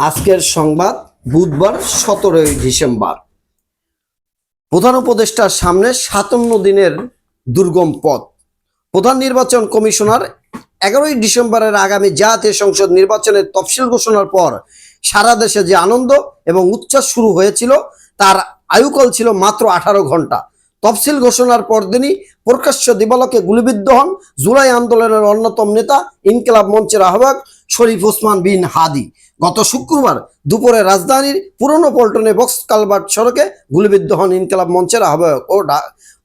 আজকের সংবাদ বুধবার সতেরোই ডিসেম্বর। প্রধান উপদেষ্টার সামনে সাতান্ন দিনের দুর্গম পথ। প্রধান নির্বাচন কমিশনার এগারোই ডিসেম্বরের আগামী জাতীয় সংসদ নির্বাচনের তফসিল ঘোষণার পর সারা দেশে যে আনন্দ এবং উচ্ছ্বাস শুরু হয়েছিল, তার আয়ুকল ছিল মাত্র আঠারো ঘণ্টা। তফসিল ঘোষণার পরদিনই প্রকাশ্য দিবালকে গুলিবিদ্ধ হন জুলাই আন্দোলনের অন্যতম নেতা ইনকিলাব মঞ্চের আহ্বায়ক শরীফ ওসমান বিন হাদি। গত শুক্রবার দুপুরে রাজধানীর পুরনো পল্টনে বক্স কালভার্ট সড়কে গুলিবিদ্ধ হন ইনকিলাব মঞ্চের আহ্বায়ক ও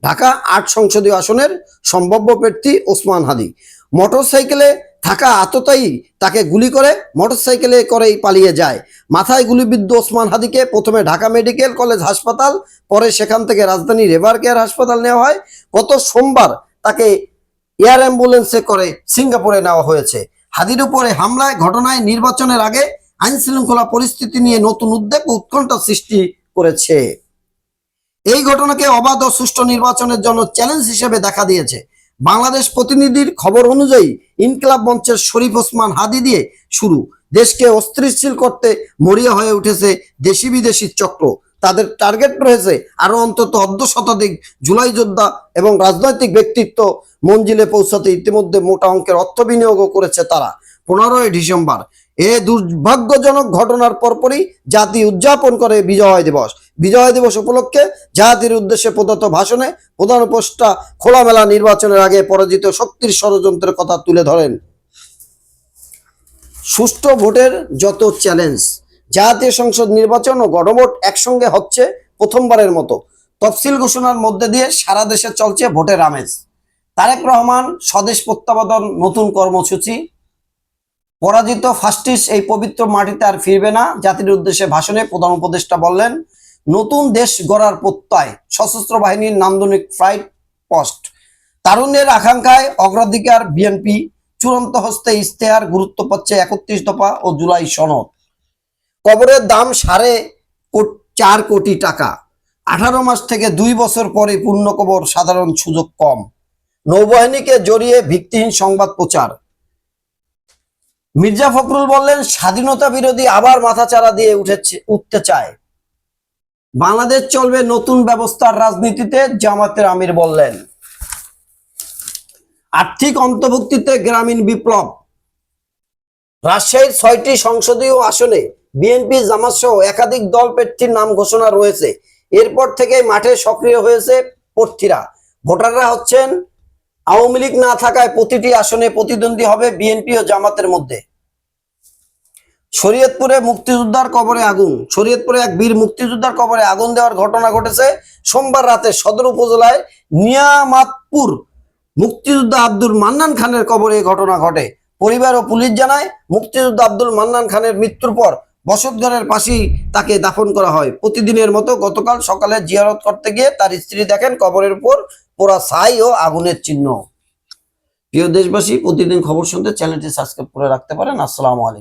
ঢাকা আট সংসদীয় আসনের সম্ভাব্য প্রার্থী ওসমান হাদি। মোটরসাইকেলে থাকা আততায়ী তাকে গুলি করে, মোটরসাইকেলে করেই পালিয়ে যায়। মাথায় গুলিবিদ্ধ ওসমান হাদিকে প্রথমে ঢাকা মেডিকেল কলেজ হাসপাতাল, পরে সেখান থেকে রাজধানী রেভার কেয়ার হাসপাতাল নেওয়া হয়। গত সোমবার তাকে এয়ার অ্যাম্বুলেন্সে করে সিঙ্গাপুরে নেওয়া হয়েছে। হাদির উপরে হামলায়, ঘটনায় নির্বাচনের আগে আইন শৃঙ্খলা পরিস্থিতি নিয়ে নতুন উদ্বেগ উৎকণ্ঠা সৃষ্টি করেছে। এই ঘটনাকে অবাধ ও সুষ্ঠু নির্বাচনের জন্য চ্যালেঞ্জ হিসেবে দেখা দিয়েছে। বাংলাদেশ প্রতিনিধির খবর অনুযায়ী ইনকিলাব মঞ্চের শরীফ ওসমান হাদি দিয়ে শুরু। দেশকে অস্থিরশীল করতে মরিয়া হয়ে উঠেছে দেশি বিদেশি চক্র। তাদের টার্গেট রয়েছে আরও অন্তত অর্ধ শতাধিক জুলাই যোদ্ধা এবং রাজনৈতিক ব্যক্তিত্ব মঞ্জিলে পৌঁছাতে ইতিমধ্যে মোটা অঙ্কের অর্থ বিনিয়োগও করেছে তারা। পনেরোই ডিসেম্বর, এ দুর্ভাগ্যজনক ঘটনার পরপরই জাতি উদযাপন করে বিজয় দিবস। বিজয় দিবস উপলক্ষে জাতির উদ্দেশ্যে প্রদত্ত ভাষণে প্রধান উপদেষ্টা খোলামেলা নির্বাচনের আগে পরাজিত শক্তির ষড়যন্ত্রের কথা তুলে ধরেন। সুষ্ঠু ভোটের যত চ্যালেঞ্জ জাতীয় সংসদ নির্বাচন ও গণভোট একসঙ্গে হচ্ছে প্রথমবারের মতো। তফসিল ঘোষণার মধ্যে দিয়ে সারা দেশে চলছে ভোটের আমেজ। তারেক রহমান স্বদেশ প্রত্যাবর্তন নতুন কর্মসূচি। পরাজিত ফাস্টিস এই পবিত্র মাটিতে আর ফিরবে না, জাতির উদ্দেশ্যে ভাষণে প্রধান উপদেষ্টা বললেন, নতুন দেশ গড়ার প্রত্যয়, সশস্ত্র বাহিনীর নান্দনিক ফ্লাইট পোস্ট। তারুণ্যের আকাঙ্ক্ষায় অগ্রাধিকার বিএনপি চূড়ান্ত হস্তে ইস্তেহার গুরুত্ব পাচ্ছে একত্রিশ দফা ও জুলাই সনদ। কবরের দাম সাড়ে চার কোটি টাকা। আঠারো মাস থেকে দুই বছর পরে পূর্ণ কবর সাধারণ সুযোগ কম। নৌবাহিনীকে জড়িয়ে ভিত্তিহীন সংবাদ প্রচার। মির্জা ফখরুল বললেন, স্বাধীনতা বিরোধী আবার মাথাচাড়া দিয়ে উঠেছে উঠতে চায়। বাংলাদেশ চলবে নতুন ব্যবস্থার রাজনীতিতে, জামাতের আমির বললেন। আর্থিক অন্তর্ভুক্তিতে গ্রামীণ বিপ্লব। রাজশাহীর ছয়টি সংসদীয় আসনে বিএনপি জামাত সহ একাধিক দল প্রার্থীর নাম ঘোষণা রয়েছে। এরপর থেকে মাঠে সক্রিয় হয়েছে প্রার্থীরা। ভোটাররা হচ্ছেন, আওয়ামী লীগ না থাকায় প্রতিটি আসনে প্রতিদ্বন্দ্বী হবে বিএনপি ও জামাতের মধ্যে। শরীয়তপুরে মুক্তিযোদ্ধার কবরে আগুন। শরীয়তপুরে এক বীর মুক্তিযোদ্ধার কবরে আগুন দেওয়ার ঘটনা ঘটেছে সোমবার রাতে সদর উপজেলায় নিয়ামাতপুর। মুক্তিযোদ্ধা আব্দুল মান্নান খানের কবরে ঘটনা ঘটে। পরিবার ও পুলিশ জানায়, মুক্তিযোদ্ধা আব্দুল মান্নান খানের মৃত্যুর পর বসতঘরের পাশেই তাকে দাফন করা হয়। প্রতিদিনের মতো গতকাল সকালে জিয়ারত করতে গিয়ে তার স্ত্রী দেখেন কবরের উপর পোড়া ছাই ও আগুনের চিহ্ন। প্রিয় দেশবাসী, প্রতিদিন খবর শুনতে চ্যানেলটি সাবস্ক্রাইব করে রাখতে পারেন। আসসালামু আলাইকুম।